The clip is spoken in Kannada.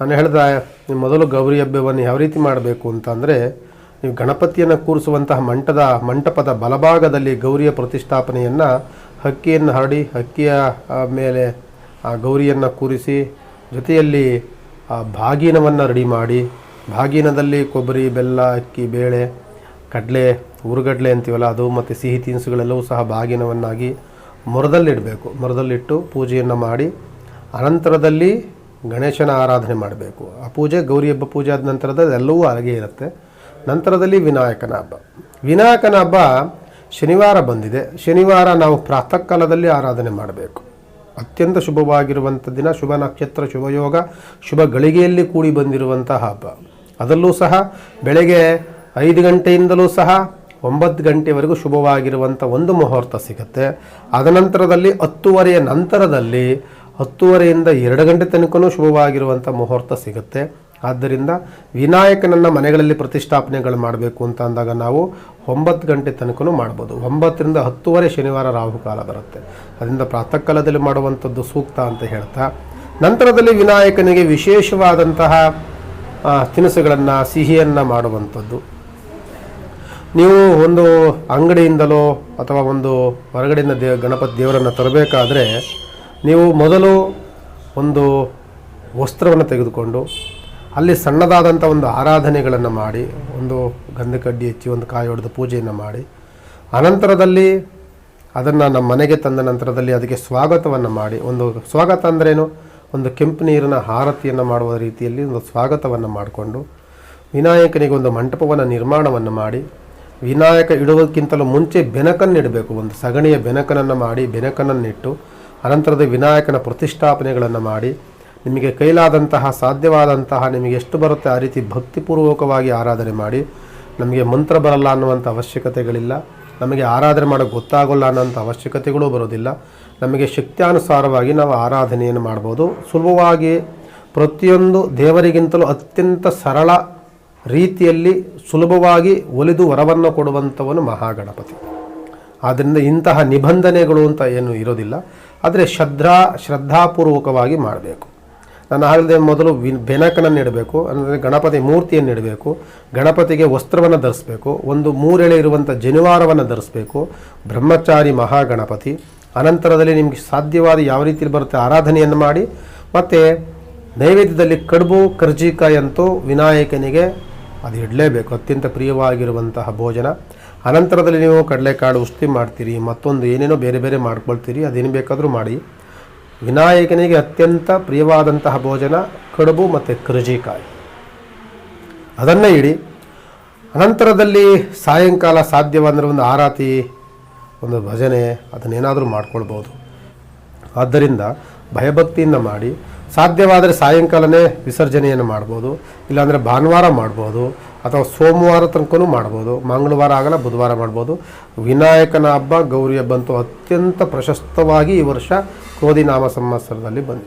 ನಾನು ಹೇಳಿದ ಮೊದಲು ಗೌರಿ ಹಬ್ಬವನ್ನು ಯಾವ ರೀತಿ ಮಾಡಬೇಕು ಅಂತಂದರೆ ನೀವು ಗಣಪತಿಯನ್ನು ಕೂರಿಸುವಂತಹ ಮಂಟದ, ಮಂಟಪದ ಬಲಭಾಗದಲ್ಲಿ ಗೌರಿಯ ಪ್ರತಿಷ್ಠಾಪನೆಯನ್ನು ಹಕ್ಕಿಯನ್ನು ಹರಡಿ, ಹಕ್ಕಿಯ ಮೇಲೆ, ಆ, ಗೌರಿಯನ್ನು ಕೂರಿಸಿ, ಜೊತೆಯಲ್ಲಿ, ಆ ಬಾಗಿನವನ್ನು ರೆಡಿ ಮಾಡಿ ಬಾಗಿನದಲ್ಲಿ ಕೊಬ್ಬರಿ, ಬೆಲ್ಲ, ಅಕ್ಕಿ, ಬೇಳೆ, ಕಡಲೆ, ಉರುಗಡ್ಲೆ ಅಂತೀವಲ್ಲ, ಅದು ಮತ್ತು ಸಿಹಿ ತಿನಿಸುಗಳೆಲ್ಲವೂ ಸಹ ಬಾಗಿನವನ್ನಾಗಿ ಮೊರದಲ್ಲಿಡಬೇಕು. ಮೊರದಲ್ಲಿಟ್ಟು ಪೂಜೆಯನ್ನು ಮಾಡಿ, ಅನಂತರದಲ್ಲಿ ಗಣೇಶನ ಆರಾಧನೆ ಮಾಡಬೇಕು. ಆ ಪೂಜೆ ಗೌರಿ ಹಬ್ಬ ಪೂಜೆ ಆದ ನಂತರದ ಎಲ್ಲವೂ ಹಾಗೆ ಇರುತ್ತೆ. ನಂತರದಲ್ಲಿ ವಿನಾಯಕನ ಹಬ್ಬ. ವಿನಾಯಕನ ಹಬ್ಬ ಶನಿವಾರ ಬಂದಿದೆ. ಶನಿವಾರ ನಾವು ಪ್ರಾತಃ ಕಾಲದಲ್ಲಿ ಆರಾಧನೆ ಮಾಡಬೇಕು. ಅತ್ಯಂತ ಶುಭವಾಗಿರುವಂಥ ದಿನ ಶುಭ ನಕ್ಷತ್ರ, ಶುಭಯೋಗ, ಶುಭ ಗಳಿಗೆಯಲ್ಲಿ ಕೂಡಿ ಬಂದಿರುವಂತಹ ಹಬ್ಬ. ಅದರಲ್ಲೂ ಸಹ ಬೆಳಗ್ಗೆ ಐದು ಗಂಟೆಯಿಂದಲೂ ಸಹ ಒಂಬತ್ತು ಗಂಟೆವರೆಗೂ ಶುಭವಾಗಿರುವಂಥ ಒಂದು ಮುಹೂರ್ತ ಸಿಗುತ್ತೆ. ಅದನಂತರದಲ್ಲಿ ಹತ್ತುವರೆಯ ನಂತರದಲ್ಲಿ ಹತ್ತುವರೆಯಿಂದ ಎರಡು ಗಂಟೆ ತನಕನೂ ಶುಭವಾಗಿರುವಂಥ ಮುಹೂರ್ತ ಸಿಗುತ್ತೆ. ಆದ್ದರಿಂದ ವಿನಾಯಕನನ್ನು ಮನೆಗಳಲ್ಲಿ ಪ್ರತಿಷ್ಠಾಪನೆಗಳು ಮಾಡಬೇಕು ಅಂತ ಅಂದಾಗ ನಾವು ಒಂಬತ್ತು ಗಂಟೆ ತನಕನೂ ಮಾಡ್ಬೋದು. ಒಂಬತ್ತರಿಂದ ಹತ್ತುವರೆ ಶನಿವಾರ ರಾಹುಕಾಲ ಬರುತ್ತೆ. ಅದರಿಂದ ಪ್ರಾತಃ ಕಾಲದಲ್ಲಿ ಮಾಡುವಂಥದ್ದು ಸೂಕ್ತ ಅಂತ ಹೇಳ್ತಾ, ನಂತರದಲ್ಲಿ ವಿನಾಯಕನಿಗೆ ವಿಶೇಷವಾದಂತಹ ತಿನಿಸುಗಳನ್ನು, ಸಿಹಿಯನ್ನು ಮಾಡುವಂಥದ್ದು. ನೀವು ಒಂದು ಅಂಗಡಿಯಿಂದಲೋ ಅಥವಾ ಒಂದು ಹೊರಗಡೆಯಿಂದ ದೇ, ಗಣಪತಿ ದೇವರನ್ನು ತರಬೇಕಾದ್ರೆ ನೀವು ಮೊದಲು ಒಂದು ವಸ್ತ್ರವನ್ನು ತೆಗೆದುಕೊಂಡು ಅಲ್ಲಿ ಸಣ್ಣದಾದಂಥ ಒಂದು ಆರಾಧನೆಗಳನ್ನು ಮಾಡಿ, ಒಂದು ಗಂಧ ಕಡ್ಡಿ ಹಚ್ಚಿ, ಒಂದು ಕಾಯಿ ಹೊಡೆದು ಪೂಜೆಯನ್ನು ಮಾಡಿ, ಅನಂತರದಲ್ಲಿ ಅದನ್ನು ನಮ್ಮ ಮನೆಗೆ ತಂದ ನಂತರದಲ್ಲಿ ಅದಕ್ಕೆ ಸ್ವಾಗತವನ್ನು ಮಾಡಿ, ಒಂದು ಸ್ವಾಗತ ಅಂದ್ರೇನು? ಒಂದು ಕೆಂಪು ನೀರಿನ ಆರತಿಯನ್ನು ಮಾಡುವ ರೀತಿಯಲ್ಲಿ ಒಂದು ಸ್ವಾಗತವನ್ನು ಮಾಡಿಕೊಂಡು, ವಿನಾಯಕನಿಗೆ ಒಂದು ಮಂಟಪವನ್ನು ನಿರ್ಮಾಣವನ್ನು ಮಾಡಿ, ವಿನಾಯಕ ಇಡುವುದಕ್ಕಿಂತಲೂ ಮುಂಚೆ ಬೆನಕನ್ನು ಇಡಬೇಕು, ಒಂದು ಸಗಣಿಯ ಬೆನಕನನ್ನು ಮಾಡಿ, ಬೆನಕನನ್ನಿಟ್ಟು ಅನಂತರದ ವಿನಾಯಕನ ಪ್ರತಿಷ್ಠಾಪನೆಗಳನ್ನು ಮಾಡಿ, ನಿಮಗೆ ಕೈಲಾದಂತಹ, ಸಾಧ್ಯವಾದಂತಹ, ನಿಮಗೆ ಎಷ್ಟು ಬರುತ್ತೆ ಆ ರೀತಿ ಭಕ್ತಿಪೂರ್ವಕವಾಗಿ ಆರಾಧನೆ ಮಾಡಿ, ನಮಗೆ ಮಂತ್ರ ಬರಲ್ಲ ಅನ್ನುವಂಥ ಅವಶ್ಯಕತೆಗಳಿಲ್ಲ, ನಮಗೆ ಆರಾಧನೆ ಮಾಡೋಕ್ಕೆ ಗೊತ್ತಾಗೋಲ್ಲ ಅನ್ನೋಂಥ ಅವಶ್ಯಕತೆಗಳೂ ಬರೋದಿಲ್ಲ, ನಮಗೆ ಶಕ್ತಿಯಾನುಸಾರವಾಗಿ ನಾವು ಆರಾಧನೆಯನ್ನು ಮಾಡ್ಬೋದು. ಸುಲಭವಾಗಿ ಪ್ರತಿಯೊಂದು ದೇವರಿಗಿಂತಲೂ ಅತ್ಯಂತ ಸರಳ ರೀತಿಯಲ್ಲಿ ಸುಲಭವಾಗಿ ಒಲಿದು ವರವನ್ನು ಕೊಡುವಂಥವನು ಮಹಾಗಣಪತಿ. ಆದ್ದರಿಂದ ಇಂತಹ ನಿಬಂಧನೆಗಳು ಅಂತ ಏನು ಇರೋದಿಲ್ಲ. ಆದರೆ ಶ್ರದ್ಧಾ, ಶ್ರದ್ಧಾಪೂರ್ವಕವಾಗಿ ಮಾಡಬೇಕು. ನಾನು ಆಗಲದೆ ಮೊದಲು ವಿನ್, ಬೆನಕನನ್ನು ಇಡಬೇಕು, ಅಂದರೆ ಗಣಪತಿ ಮೂರ್ತಿಯನ್ನು ಇಡಬೇಕು, ಗಣಪತಿಗೆ ವಸ್ತ್ರವನ್ನು ಧರಿಸಬೇಕು, ಒಂದು ಮೂರೆಳೆ ಇರುವಂಥ ಜನಿವಾರವನ್ನು ಧರಿಸಬೇಕು, ಬ್ರಹ್ಮಚಾರಿ ಮಹಾಗಣಪತಿ, ಅನಂತರದಲ್ಲಿ ನಿಮಗೆ ಸಾಧ್ಯವಾದ ಯಾವ ರೀತಿಯಲ್ಲಿ ಬರುತ್ತೆ ಆರಾಧನೆಯನ್ನು ಮಾಡಿ, ಮತ್ತು ನೈವೇದ್ಯದಲ್ಲಿ ಕಡುಬು, ಕರ್ಜಿಕಾಯಿ ಅಂತೂ ವಿನಾಯಕನಿಗೆ ಅದು ಇಡಲೇಬೇಕು. ಅತ್ಯಂತ ಪ್ರಿಯವಾಗಿರುವಂತಹ ಭೋಜನ. ಅನಂತರದಲ್ಲಿ ನೀವು ಕಡಲೆಕಾಳು ಉಷ್ಟಿ ಮಾಡ್ತೀರಿ. ಮತ್ತೊಂದು ಏನೇನೋ ಬೇರೆ ಬೇರೆ ಮಾಡ್ಕೊಳ್ತೀರಿ. ಅದೇನು ಬೇಕಾದರೂ ಮಾಡಿ. ವಿನಾಯಕನಿಗೆ ಅತ್ಯಂತ ಪ್ರಿಯವಾದಂತಹ ಭೋಜನ ಕಡುಬು ಮತ್ತು ಕರ್ಜಿಕಾಯಿ ಅದನ್ನೇ ಇಡಿ. ಅನಂತರದಲ್ಲಿ ಸಾಯಂಕಾಲ ಸಾಧ್ಯವಾದರೆ ಒಂದು ಆರಾತಿ, ಒಂದು ಭಜನೆ ಅದನ್ನೇನಾದರೂ ಮಾಡ್ಕೊಳ್ಬೋದು. ಆದ್ದರಿಂದ ಭಯಭಕ್ತಿಯಿಂದ ಮಾಡಿ. ಸಾಧ್ಯವಾದರೆ ಸಾಯಂಕಾಲನೇ ವಿಸರ್ಜನೆಯನ್ನು ಮಾಡ್ಬೋದು, ಇಲ್ಲಾಂದರೆ ಭಾನುವಾರ ಮಾಡ್ಬೋದು, ಅಥವಾ ಸೋಮವಾರ ತನಕನೂ ಮಾಡ್ಬೋದು, ಮಂಗಳವಾರ ಆಗಲ್ಲ, ಬುಧವಾರ ಮಾಡ್ಬೋದು. ವಿನಾಯಕನ ಹಬ್ಬ ಗೌರಿ ಹಬ್ಬ ಅಂತೂ ಅತ್ಯಂತ ಪ್ರಶಸ್ತವಾಗಿ ಈ ವರ್ಷ ಕೋದಿನಾಮ ನಾಮ ಸಂವತ್ಸರದಲ್ಲಿ ಬಂದಿದೆ.